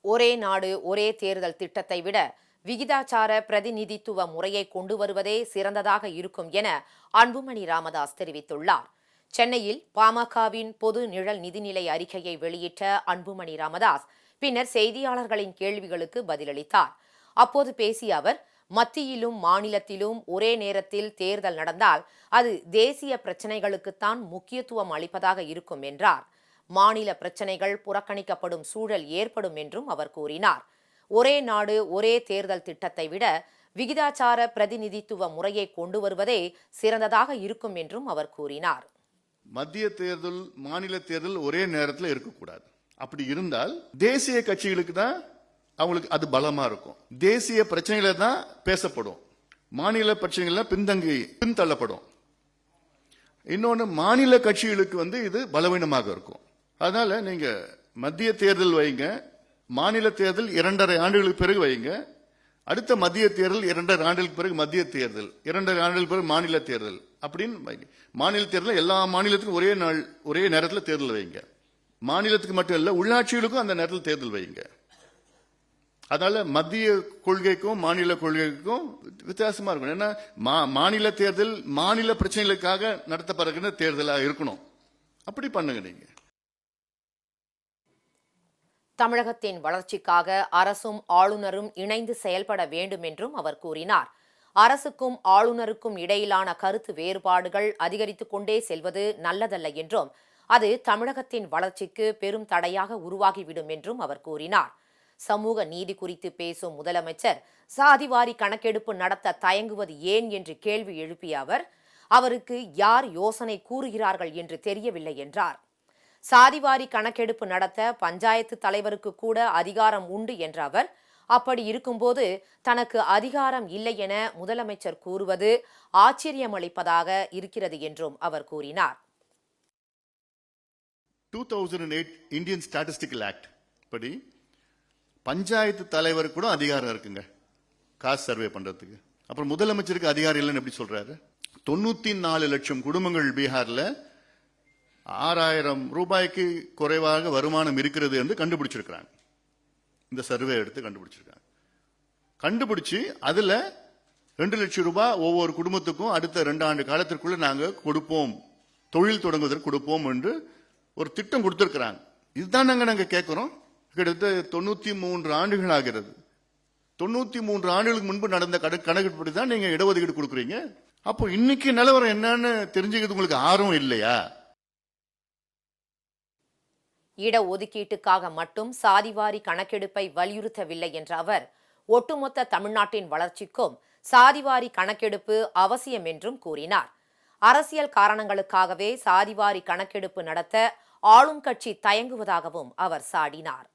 ஒரே நாடு ஒரே தேர்தல் திட்டத்தை விட விகிதாச்சார பிரதிநிதித்துவ முறையை கொண்டு வருவதே சிறந்ததாக இருக்கும் என அன்புமணி ராமதாஸ் தெரிவித்துள்ளார். சென்னையில் பாமகவின் பொது நிழல் நிதிநிலை அறிக்கையை வெளியிட்ட அன்புமணி ராமதாஸ் பின்னர் செய்தியாளர்களின் கேள்விகளுக்கு பதிலளித்தார். அப்போது பேசிய அவர் மத்தியிலும் மாநிலத்திலும் ஒரே நேரத்தில் தேர்தல் நடந்தால் அது தேசிய பிரச்சினைகளுக்குத்தான் முக்கியத்துவம் அளிப்பதாக இருக்கும் என்றார். மாநில பிரச்சினைகள் புறக்கணிக்கப்படும் சூழல் ஏற்படும் என்றும் அவர் கூறினார். ஒரே நாடு ஒரே தேர்தல் திட்டத்தை விட விகிதாச்சார பிரதிநிதித்துவ முறையை கொண்டு வருவதே சிறந்ததாக இருக்கும் என்றும் அவர் கூறினார். மத்திய தேர்தல் மாநில தேர்தல் ஒரே நேரத்தில் இருக்கக்கூடாது. அப்படி இருந்தால் தேசிய கட்சிகளுக்கு தான் அவங்களுக்கு அது பலமா இருக்கும். தேசிய பிரச்சனைகளை தான் பேசப்படும். மாநில பிரச்சனைகள் பின்தங்கி பின்தள்ளப்படும். இன்னொன்று மாநில கட்சிகளுக்கு வந்து இது பலவீனமாக இருக்கும். அதனால நீங்க மத்திய தேர்தல் வைங்க மாநில தேர்தல் இரண்டரை ஆண்டுகளுக்கு பிறகு வைங்க. அடுத்த மத்திய தேர்தல் இரண்டரை ஆண்டுகளுக்கு பிறகு மத்திய தேர்தல் இரண்டரை ஆண்டுகளுக்கு பிறகு மாநில தேர்தல் அப்படின்னு வைங்க. மாநில தேர்தல் எல்லா மாநிலத்துக்கும் ஒரே நாள் ஒரே நேரத்தில் தேர்தல் வைங்க. மாநிலத்துக்கு மட்டும் இல்ல உள்ளாட்சிகளுக்கும் அந்த நேரத்தில் தேர்தல் வைங்க. அதனால மத்திய கொள்கைக்கும் மாநில கொள்கைக்கும் வித்தியாசமா இருக்கணும். ஏன்னா மா- மாநில தேர்தல் மாநில பிரச்சனைகளுக்காக நடத்தப்படுகின்ற தேர்தலாக இருக்கணும். அப்படி பண்ணுங்க நீங்க. தமிழகத்தின் வளர்ச்சிக்காக அரசும் ஆளுநரும் இணைந்து செயல்பட வேண்டும் என்றும் அவர் கூறினார். அரசுக்கும் ஆளுநருக்கும் இடையிலான கருத்து வேறுபாடுகள் அதிகரித்துக் கொண்டே செல்வது நல்லதல்ல என்றும் அது தமிழகத்தின் வளர்ச்சிக்கு பெரும் தடையாக உருவாகிவிடும் என்றும் அவர் கூறினார். சமூக நீதி குறித்து பேசும் முதலமைச்சர் சாதிவாரி கணக்கெடுப்பு நடத்த தயங்குவது ஏன் என்று கேள்வி எழுப்பிய அவர் அவருக்கு யார் யோசனை கூறுகிறார்கள் என்று தெரியவில்லை என்றார். சாதிவாரி கணக்கெடுப்பு நடத்த பஞ்சாயத்து தலைவருக்கு கூட அதிகாரம் உண்டு என்ற அவர் அப்படி இருக்கும்போது தனக்கு அதிகாரம் இல்லை என முதலமைச்சர் கூறுவது ஆச்சரியமளிப்பதாக இருக்கிறது என்றும் அவர் கூறினார். Two thousand eight Indian statistical act படி பஞ்சாயத்து தலைவர் கூட அதிகாரம் இருக்குங்க காசு சர்வே பண்றதுக்கு. அப்புறம் முதலமைச்சருக்கு அதிகாரம் இல்லைன்னு எப்படி சொல்றாரு? தொண்ணூத்தி நாலு லட்சம் குடும்பங்கள் பீகார்ல ஆறாயிரம் ரூபாய்க்கு குறைவாக வருமானம் இருக்கிறது என்று கண்டுபிடிச்சிருக்கிறாங்க. இந்த சர்வே எடுத்து கண்டுபிடிச்சிருக்காங்க. கண்டுபிடிச்சு அதுல ரெண்டு லட்சம் ரூபாய் ஒவ்வொரு குடும்பத்துக்கும் அடுத்த ரெண்டு ஆண்டு காலத்திற்குள்ள நாங்கள் கொடுப்போம். தொழில் தொடங்குவதற்கு கொடுப்போம் என்று ஒரு திட்டம் கொடுத்துருக்குறாங்க. இதுதான் நாங்கள் நாங்கள் கேட்குறோம் கிட்டத்தட்ட தொண்ணூத்தி மூன்று ஆண்டுகள் ஆகிறது. தொண்ணூத்தி மூன்று ஆண்டுகளுக்கு முன்பு நடந்த கணக்கு கணக்கெடுப்படி தான் நீங்க இடஒதுக்கீடு கொடுக்குறீங்க. அப்போ இன்னைக்கு நிலவரம் என்னன்னு தெரிஞ்சுக்கிறது உங்களுக்கு ஆர்வம் இல்லையா? இடஒதுக்கீட்டுக்காக மட்டும் சாதிவாரி கணக்கெடுப்பை வலியுறுத்தவில்லை என்ற அவர் ஒட்டுமொத்த தமிழ்நாட்டின் வளர்ச்சிக்கும் சாதிவாரி கணக்கெடுப்பு அவசியம் என்றும் கூறினார். அரசியல் காரணங்களுக்காகவே சாதிவாரி கணக்கெடுப்பு நடத்த ஆளும் கட்சி தயங்குவதாகவும் அவர் சாடினார்.